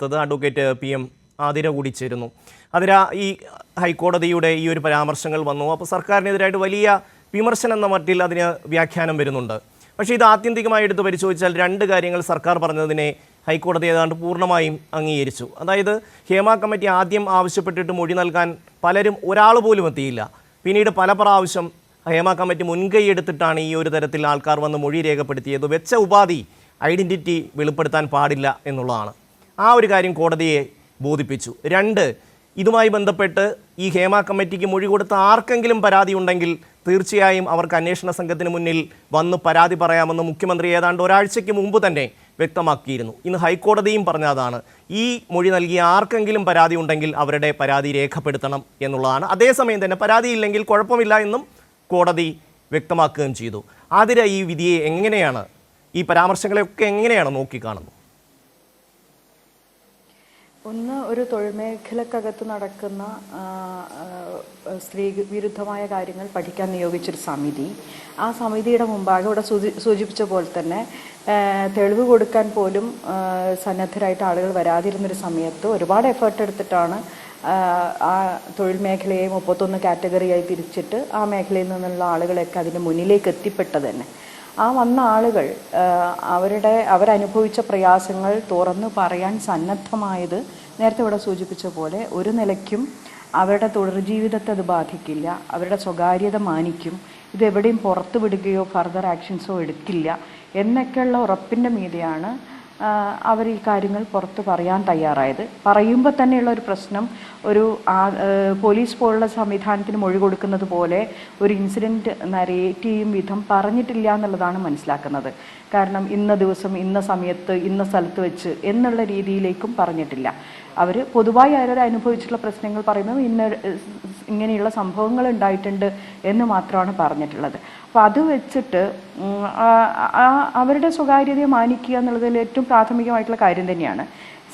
ത്തത് advocate P M Athira കൂടി ചേരുന്നു. അതിര ഈ ഹൈക്കോടതിയുടെ ഈ ഒരു പരാമർശങ്ങൾ വന്നു. അപ്പോൾ സർക്കാരിനെതിരായിട്ട് വലിയ വിമർശനം എന്ന മട്ടിൽ അതിന് വ്യാഖ്യാനം വരുന്നുണ്ട്. പക്ഷേ ഇത് ആത്യന്തികമായി എടുത്ത് പരിശോധിച്ചാൽ രണ്ട് കാര്യങ്ങൾ സർക്കാർ പറഞ്ഞതിനെ ഹൈക്കോടതി ഏതാണ്ട് പൂർണമായും അംഗീകരിച്ചു. അതായത് ഹേമ കമ്മിറ്റി ആദ്യം ആവശ്യപ്പെട്ടിട്ട് മൊഴി നൽകാൻ പലരും ഒരാൾ പോലും എത്തിയില്ല. പിന്നീട് പല പ്രാവശ്യം ഹേമ കമ്മിറ്റി മുൻകൈ എടുത്തിട്ടാണ് ഈ ഒരു തരത്തിൽ ആൾക്കാർ വന്ന് മൊഴി രേഖപ്പെടുത്തിയത്. വെച്ച ഉപാധി ഐഡന്റിറ്റി വെളിപ്പെടുത്താൻ പാടില്ല എന്നുള്ളതാണ്. ആ ഒരു കാര്യം കോടതിയെ ബോധിപ്പിച്ചു. രണ്ട് ഇതുമായി ബന്ധപ്പെട്ട് ഈ ഹേമ കമ്മിറ്റിക്ക് മൊഴി കൊടുത്ത ആർക്കെങ്കിലും പരാതി ഉണ്ടെങ്കിൽ തീർച്ചയായും അവർക്ക് അന്വേഷണ സംഘത്തിന് മുന്നിൽ വന്ന് പരാതി പറയാമെന്ന് മുഖ്യമന്ത്രി ഏതാണ്ട് ഒരാഴ്ചയ്ക്ക് മുമ്പ് തന്നെ വ്യക്തമാക്കിയിരുന്നു. ഇന്ന് ഹൈക്കോടതിയും പറഞ്ഞതാണ് ഈ മൊഴി നൽകിയ ആർക്കെങ്കിലും പരാതി ഉണ്ടെങ്കിൽ അവരുടെ പരാതി രേഖപ്പെടുത്തണം എന്നുള്ളതാണ്. അതേസമയം തന്നെ പരാതി ഇല്ലെങ്കിൽ കുഴപ്പമില്ല എന്നും കോടതി വ്യക്തമാക്കുകയും ചെയ്തു. ആതിര ഈ വിധിയെ എങ്ങനെയാണ് ഈ പരാമർശങ്ങളെയൊക്കെ എങ്ങനെയാണ് നോക്കിക്കാണുന്നത്? ഒന്ന് ഒരു തൊഴിൽ മേഖലക്കകത്ത് നടക്കുന്ന സ്ത്രീ വിരുദ്ധമായ കാര്യങ്ങൾ പഠിക്കാൻ നിയോഗിച്ചൊരു സമിതി. ആ സമിതിയുടെ മുമ്പാകെ ഇവിടെ സൂചി സൂചിപ്പിച്ച പോലെ തന്നെ തെളിവ് കൊടുക്കാൻ പോലും സന്നദ്ധരായിട്ട് ആളുകൾ വരാതിരുന്നൊരു സമയത്ത് ഒരുപാട് എഫേർട്ട് എടുത്തിട്ടാണ് ആ തൊഴിൽ മേഖലയെ മുപ്പത്തൊന്ന് കാറ്റഗറിയായി തിരിച്ചിട്ട് ആ മേഖലയിൽ നിന്നുള്ള ആളുകളെയൊക്കെ അതിന്റെ മുന്നിലേക്ക് എത്തിപ്പെട്ടത് തന്നെ. ആ വന്ന ആളുകൾ അവരുടെ അവരനുഭവിച്ച പ്രയാസങ്ങൾ തുറന്നു പറയാൻ സന്നദ്ധമായത് നേരത്തെ ഇവിടെ സൂചിപ്പിച്ച പോലെ ഒരു നിലയ്ക്കും അവരുടെ തുടർ ജീവിതത്തെ അത് ബാധിക്കില്ല അവരുടെ സ്വകാര്യത മാനിക്കും ഇത് എവിടെയും പുറത്തു വിടുകയോ ഫർദർ ആക്ഷൻസോ എടുക്കില്ല എന്നൊക്കെയുള്ള ഉറപ്പിന്റെ മീതെയാണ് അവർ ഈ കാര്യങ്ങൾ പുറത്ത് പറയാൻ തയ്യാറായത്. പറയുമ്പോൾ തന്നെയുള്ള ഒരു പ്രശ്നം ഒരു പോലീസ് പോലുള്ള സംവിധാനത്തിന് മൊഴി കൊടുക്കുന്നത് പോലെ ഒരു ഇൻസിഡന്റ് നരേറ്റ് ചെയ്യും വിധം പറഞ്ഞിട്ടില്ല എന്നുള്ളതാണ് മനസ്സിലാക്കുന്നത്. കാരണം ഇന്ന ദിവസം ഇന്ന സമയത്ത് ഇന്ന സ്ഥലത്ത് വെച്ച് എന്നുള്ള രീതിയിലേക്കും പറഞ്ഞിട്ടില്ല. അവർ പൊതുവായി അവർ അനുഭവിച്ചിട്ടുള്ള പ്രശ്നങ്ങൾ പറയുന്നത് ഇന്ന ഇങ്ങനെയുള്ള സംഭവങ്ങൾ ഉണ്ടായിട്ടുണ്ട് എന്ന് മാത്രമാണ് പറഞ്ഞിട്ടുള്ളത്. അപ്പോൾ അത് വെച്ചിട്ട് അവരുടെ സ്വകാര്യതയെ മാനിക്കുക എന്നുള്ളതിൽ ഏറ്റവും പ്രാഥമികമായിട്ടുള്ള കാര്യം തന്നെയാണ്.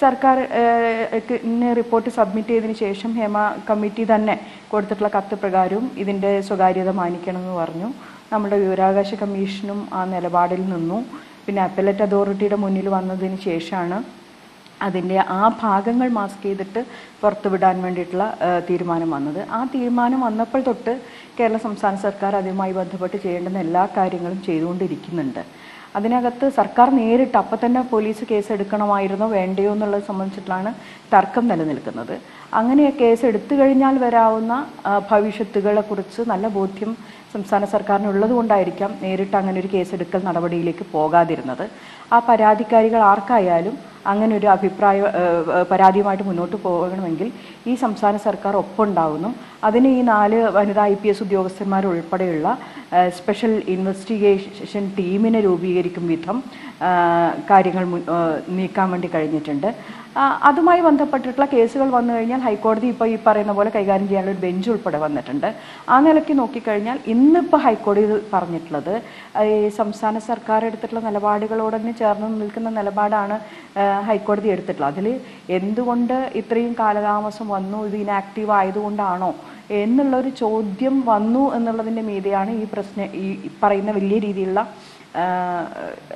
സർക്കാർ റിപ്പോർട്ട് സബ്മിറ്റ് ചെയ്തതിന് ശേഷം ഹേമ കമ്മിറ്റി തന്നെ കൊടുത്തിട്ടുള്ള കത്ത് പ്രകാരവും ഇതിന്റെ സ്വകാര്യത മാനിക്കണമെന്ന് പറഞ്ഞു. നമ്മുടെ വിവരാവകാശ കമ്മീഷനും ആ നിലപാടിൽ നിന്നു. പിന്നെ അപ്പലറ്റ് അതോറിറ്റിയുടെ മുന്നിൽ വന്നതിന് ശേഷമാണ് അതിന്റെ ആ ഭാഗങ്ങൾ മാസ്ക് ചെയ്തിട്ട് പുറത്തുവിടാൻ വേണ്ടിയിട്ടുള്ള തീരുമാനം വന്നത്. ആ തീരുമാനം വന്നപ്പോൾ തൊട്ട് കേരള സംസ്ഥാന സർക്കാർ അതുമായി ബന്ധപ്പെട്ട് ചെയ്യേണ്ടുന്ന എല്ലാ കാര്യങ്ങളും ചെയ്തുകൊണ്ടിരിക്കുന്നുണ്ട്. അതിനകത്ത് സർക്കാർ നേരിട്ട് അപ്പം തന്നെ പോലീസ് കേസ് എടുക്കണമായിരുന്നോ വേണ്ടയോ എന്നുള്ളത് സംബന്ധിച്ചിട്ടാണ് തർക്കം നിലനിൽക്കുന്നത്. അങ്ങനെ കേസ് എടുത്തു കഴിഞ്ഞാൽ വരാവുന്ന ഭവിഷ്യത്തുകളെക്കുറിച്ച് നല്ല ബോധ്യം സംസ്ഥാന സർക്കാരിന് കൊണ്ടായിരിക്കാം നേരിട്ട് അങ്ങനെ ഒരു കേസെടുക്കൽ നടപടിയിലേക്ക് പോകാതിരുന്നത്. ആ പരാതിക്കാരികൾ ആർക്കായാലും അങ്ങനെ ഒരു അഭിപ്രായ പരാതിയുമായിട്ട് മുന്നോട്ട് പോകണമെങ്കിൽ ഈ സംസ്ഥാന സർക്കാർ ഒപ്പുണ്ടാവുന്നു. അതിന് ഈ നാല് വനിതാ ഐ പി എസ് ഉദ്യോഗസ്ഥന്മാരുൾപ്പെടെയുള്ള സ്പെഷ്യൽ ഇൻവെസ്റ്റിഗേഷൻ ടീമിനെ രൂപീകരിക്കും വിധം കാര്യങ്ങൾ നീക്കാൻ വേണ്ടി കഴിഞ്ഞിട്ടുണ്ട്. അതുമായി ബന്ധപ്പെട്ടിട്ടുള്ള കേസുകൾ വന്നു കഴിഞ്ഞാൽ ഹൈക്കോടതി ഇപ്പോൾ ഈ പറയുന്ന പോലെ കൈകാര്യം ചെയ്യാനുള്ള ഒരു ബെഞ്ച് ഉൾപ്പെടെ വന്നിട്ടുണ്ട്. ആ നിലയ്ക്ക് നോക്കിക്കഴിഞ്ഞാൽ ഇന്നിപ്പോൾ ഹൈക്കോടതി പറഞ്ഞിട്ടുള്ളത് ഈ സംസ്ഥാന സർക്കാർ എടുത്തിട്ടുള്ള നിലപാടുകളോടൊന്ന് ചേർന്ന് നിൽക്കുന്ന നിലപാടാണ് ഹൈക്കോടതി എടുത്തിട്ടുള്ളത്. അതിൽ എന്തുകൊണ്ട് ഇത്രയും കാലതാമസം വന്നു ഇത് ഇനാക്റ്റീവ് ആയതുകൊണ്ടാണോ എന്നുള്ളൊരു ചോദ്യം വന്നു എന്നുള്ളതിന്റെ മീതെയാണ് ഈ പ്രശ്നം ഈ പറയുന്ന വലിയ രീതിയിലുള്ള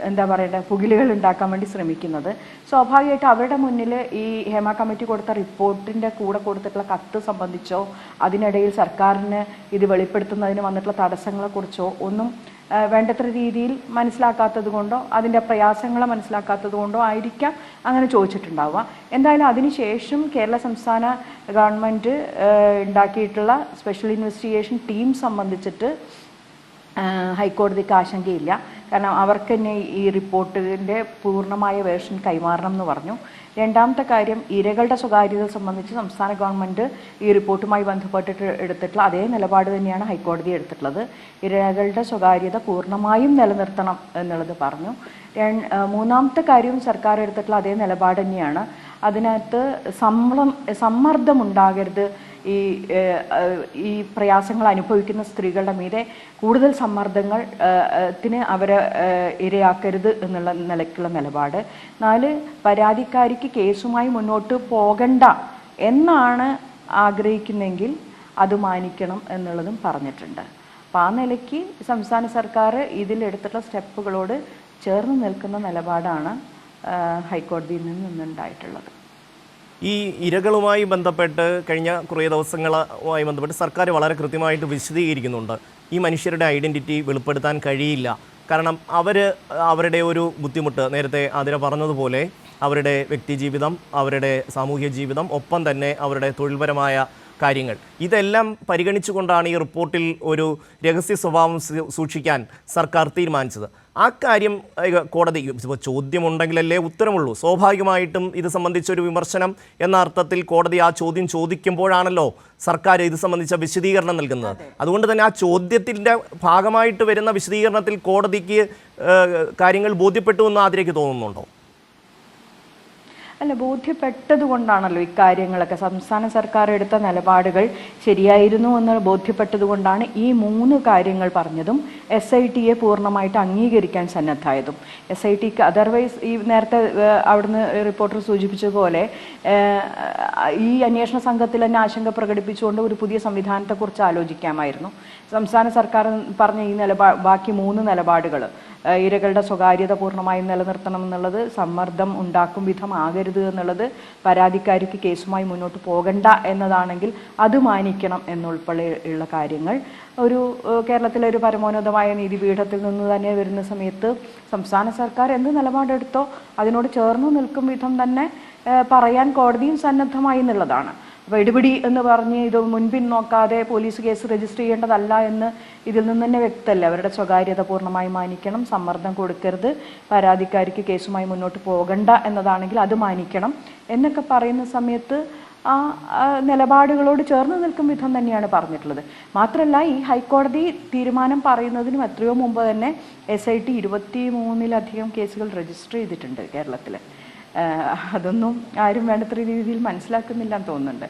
എന്താ പറയേണ്ടത് പുകിലുകൾ ഉണ്ടാക്കാൻ വേണ്ടി ശ്രമിക്കുന്നത്. സ്വാഭാവികമായിട്ട് അവരുടെ മുന്നിൽ ഈ ഹേമ കമ്മിറ്റി കൊടുത്ത റിപ്പോർട്ടിന്റെ കൂടെ കൊടുത്തിട്ടുള്ള കത്ത് സംബന്ധിച്ചോ അതിനിടയിൽ സർക്കാരിന് ഇത് വെളിപ്പെടുത്തുന്നതിന് വന്നിട്ടുള്ള തടസ്സങ്ങളെക്കുറിച്ചോ ഒന്നും വേണ്ടത്ര രീതിയിൽ മനസ്സിലാക്കാത്തത് കൊണ്ടോ അതിന്റെ പ്രയാസങ്ങളെ മനസ്സിലാക്കാത്തത് കൊണ്ടോ ആയിരിക്കാം അങ്ങനെ ചോദിച്ചിട്ടുണ്ടാവുക. എന്തായാലും അതിനുശേഷം കേരള സംസ്ഥാന ഗവൺമെന്റ് ഉണ്ടാക്കിയിട്ടുള്ള സ്പെഷ്യൽ ഇൻവെസ്റ്റിഗേഷൻ ടീം സംബന്ധിച്ചിട്ട് ഹൈക്കോടതിക്ക് ആശങ്കയില്ല. കാരണം അവർക്ക് തന്നെ ഈ റിപ്പോർട്ടിന്റെ പൂർണമായ വേർഷൻ കൈമാറണം എന്ന് പറഞ്ഞു. രണ്ടാമത്തെ കാര്യം ഇരകളുടെ സ്വകാര്യത സംബന്ധിച്ച് സംസ്ഥാന ഗവൺമെന്റ് ഈ റിപ്പോർട്ടുമായി ബന്ധപ്പെട്ടിട്ട് എടുത്തിട്ടുള്ള അതേ നിലപാട് തന്നെയാണ് ഹൈക്കോടതി എടുത്തിട്ടുള്ളത്. ഇരകളുടെ സ്വകാര്യത പൂർണമായും നിലനിർത്തണം എന്നുള്ളത് പറഞ്ഞു. മൂന്നാമത്തെ കാര്യവും സർക്കാർ എടുത്തിട്ടുള്ള അതേ നിലപാട് തന്നെയാണ്. അതിനകത്ത് സമ്മർദ്ദം ഉണ്ടാകരുത് ഈ ഈ പ്രയാസങ്ങൾ അനുഭവിക്കുന്ന സ്ത്രീകളുടെ മീതെ കൂടുതൽ സമ്മർദ്ദങ്ങൾ ത്തിന് അവരെ ഇരയാക്കരുത് എന്നുള്ള നിലയ്ക്കുള്ള നിലപാട്. നാല് പരാതിക്കാരിക്ക് കേസുമായി മുന്നോട്ട് പോകണ്ട എന്നാണ് ആഗ്രഹിക്കുന്നെങ്കിൽ അത് മാനിക്കണം എന്നുള്ളതും പറഞ്ഞിട്ടുണ്ട്. അപ്പോൾ ആ നിലയ്ക്ക് സംസ്ഥാന സർക്കാർ ഇതിലെടുത്തിട്ടുള്ള സ്റ്റെപ്പുകളോട് ചേർന്ന് നിൽക്കുന്ന നിലപാടാണ് ഹൈക്കോടതിയിൽ നിന്നുണ്ടായിട്ടുള്ളത്. ഈ ഇരകളുമായി ബന്ധപ്പെട്ട് കഴിഞ്ഞ കുറേ ദിവസങ്ങളുമായി ബന്ധപ്പെട്ട് സർക്കാർ വളരെ കൃത്യമായിട്ട് വിശദീകരിക്കുന്നുണ്ട്. ഈ മനുഷ്യരുടെ ഐഡന്റിറ്റി വെളിപ്പെടുത്താൻ കഴിയില്ല. കാരണം അവർ അവരുടെ ഒരു ബുദ്ധിമുട്ട് നേരത്തെ അതിനെ പറഞ്ഞതുപോലെ അവരുടെ വ്യക്തിജീവിതം അവരുടെ സാമൂഹ്യ ജീവിതം ഒപ്പം തന്നെ അവരുടെ തൊഴിൽപരമായ കാര്യങ്ങൾ. ഇതെല്ലാം പരിഗണിച്ചുകൊണ്ടാണ് ഈ റിപ്പോർട്ടിൽ ഒരു രഹസ്യ സ്വഭാവം സൂക്ഷിക്കാൻ സർക്കാർ തീരുമാനിച്ചത്. ആ കാര്യം കോടതി ഇപ്പോൾ ചോദ്യമുണ്ടെങ്കിലല്ലേ ഉത്തരമുള്ളൂ. സ്വാഭാവികമായിട്ടും ഇത് സംബന്ധിച്ചൊരു വിമർശനം എന്ന അർത്ഥത്തിൽ കോടതി ആ ചോദ്യം ചോദിക്കുമ്പോഴാണല്ലോ സർക്കാർ ഇത് സംബന്ധിച്ച വിശദീകരണം നൽകുന്നത്. അതുകൊണ്ട് തന്നെ ആ ചോദ്യത്തിന്റെ ഭാഗമായിട്ട് വരുന്ന വിശദീകരണത്തിൽ കോടതിക്ക് കാര്യങ്ങൾ ബോധ്യപ്പെട്ടു എന്ന് ആതിരേക്ക് തോന്നുന്നുണ്ടോ? അല്ല ബോധ്യപ്പെട്ടത് കൊണ്ടാണല്ലോ ഇക്കാര്യങ്ങളൊക്കെ. സംസ്ഥാന സർക്കാർ എടുത്ത നിലപാടുകൾ ശരിയായിരുന്നു എന്ന് ബോധ്യപ്പെട്ടത് കൊണ്ടാണ് ഈ മൂന്ന് കാര്യങ്ങൾ പറഞ്ഞതും എസ് ഐ ടിയെ പൂർണമായിട്ട് അംഗീകരിക്കാൻ സന്നദ്ധായതും എസ് ഐ ടിക്ക് അതർവൈസ് ഈ നേരത്തെ അവിടുന്ന് റിപ്പോർട്ടർ സൂചിപ്പിച്ചതുപോലെ പോലെ ഈ അന്വേഷണ സംഘത്തിൽ തന്നെ ആശങ്ക പ്രകടിപ്പിച്ചുകൊണ്ട് ഒരു പുതിയ സംവിധാനത്തെക്കുറിച്ച് ആലോചിക്കാമായിരുന്നു. സംസ്ഥാന സർക്കാർ പറഞ്ഞ ഈ നിലപാ ബാക്കി മൂന്ന് നിലപാടുകൾ ഇരകളുടെ സ്വകാര്യത പൂർണമായും നിലനിർത്തണം എന്നുള്ളത് സമ്മർദ്ദം ഉണ്ടാക്കും വിധം ആകരുത് എന്നുള്ളത് പരാതിക്കാരിക്ക് കേസുമായി മുന്നോട്ട് പോകണ്ട എന്നതാണെങ്കിൽ അത് മാനിക്കണം എന്നുൾപ്പെടെയുള്ള കാര്യങ്ങൾ. ഒരു കേരളത്തിലെ ഒരു പരമോന്നതമായ നീതിപീഠത്തിൽ നിന്ന് തന്നെ വരുന്ന സമയത്ത് സംസ്ഥാന സർക്കാർ എന്ത് നിലപാടെടുത്തോ അതിനോട് ചേർന്ന് നിൽക്കും വിധം തന്നെ പറയാൻ കോടതിയും സന്നദ്ധമായി എന്നുള്ളതാണ്. ഇടിപിടി എന്ന് പറഞ്ഞ് ഇത് മുൻപിൻ നോക്കാതെ പോലീസ് കേസ് രജിസ്റ്റർ ചെയ്യേണ്ടതല്ല എന്ന് ഇതിൽ നിന്ന് തന്നെ വ്യക്തമല്ല? അവരുടെ സ്വകാര്യത പൂർണമായി മാനിക്കണം സമ്മർദ്ദം കൊടുക്കരുത് പരാതിക്കാരിക്ക് കേസുമായി മുന്നോട്ട് പോകണ്ട എന്നതാണെങ്കിൽ അത് മാനിക്കണം എന്നൊക്കെ പറയുന്ന സമയത്ത് ആ നിലപാടുകളോട് ചേർന്ന് നിൽക്കും വിധം തന്നെയാണ് പറഞ്ഞിട്ടുള്ളത്. മാത്രമല്ല ഈ ഹൈക്കോടതി തീരുമാനം പറയുന്നതിനും എത്രയോ മുമ്പ് തന്നെ എസ് ഐ ടി ഇരുപത്തി മൂന്നിലധികം കേസുകൾ രജിസ്റ്റർ ചെയ്തിട്ടുണ്ട് കേരളത്തിൽ അതൊന്നും ആരും വേണ്ടത്ര രീതിയിൽ മനസ്സിലാക്കുന്നില്ല എന്ന് തോന്നുന്നുണ്ട്.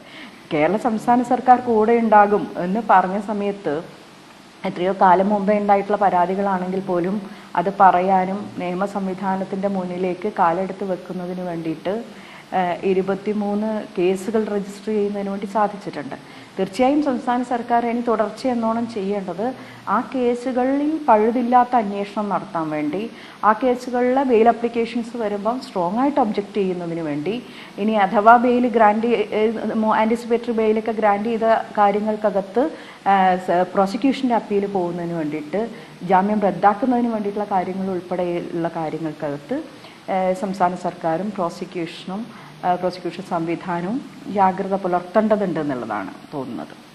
കേരള സംസ്ഥാന സർക്കാർ കൂടെ ഉണ്ടാകും എന്ന് പറഞ്ഞ സമയത്ത് എത്രയോ കാലം മുമ്പേ ഉണ്ടായിട്ടുള്ള പരാതികളാണെങ്കിൽ പോലും അത് പറയാനും നിയമ സംവിധാനത്തിന്റെ മുന്നിലേക്ക് കാലെടുത്ത് വെക്കുന്നതിന് വേണ്ടിയിട്ട് ഇരുപത്തിമൂന്ന് കേസുകൾ രജിസ്റ്റർ ചെയ്യുന്നതിന് വേണ്ടി സാധിച്ചിട്ടുണ്ട്. തീർച്ചയായും സംസ്ഥാന സർക്കാർ ഇനി തുടർച്ച എന്നോണം ചെയ്യേണ്ടത് ആ കേസുകളിൽ പഴുതില്ലാത്ത അന്വേഷണം നടത്താൻ വേണ്ടി ആ കേസുകളിലെ ബെയിൽ അപ്ലിക്കേഷൻസ് വരുമ്പം സ്ട്രോങ് ആയിട്ട് ഒബ്ജക്റ്റ് ചെയ്യുന്നതിന് വേണ്ടി ഇനി അഥവാ ബെയിൽ ഗ്രാൻഡ് ആന്റിസിപ്പേറ്ററി ബെയിലൊക്കെ ഗ്രാൻഡ് ചെയ്ത കാര്യങ്ങൾക്കകത്ത് പ്രോസിക്യൂഷന്റെ അപ്പീൽ പോകുന്നതിന് വേണ്ടിയിട്ട് ജാമ്യം റദ്ദാക്കുന്നതിന് വേണ്ടിയിട്ടുള്ള കാര്യങ്ങൾ ഉൾപ്പെടെയുള്ള കാര്യങ്ങൾക്കകത്ത് സംസ്ഥാന സർക്കാരും പ്രോസിക്യൂഷനും പ്രോസിക്യൂഷൻ സംവിധാനവും ജാഗ്രത പുലർത്തേണ്ടതുണ്ട് എന്നുള്ളതാണ് തോന്നുന്നത്.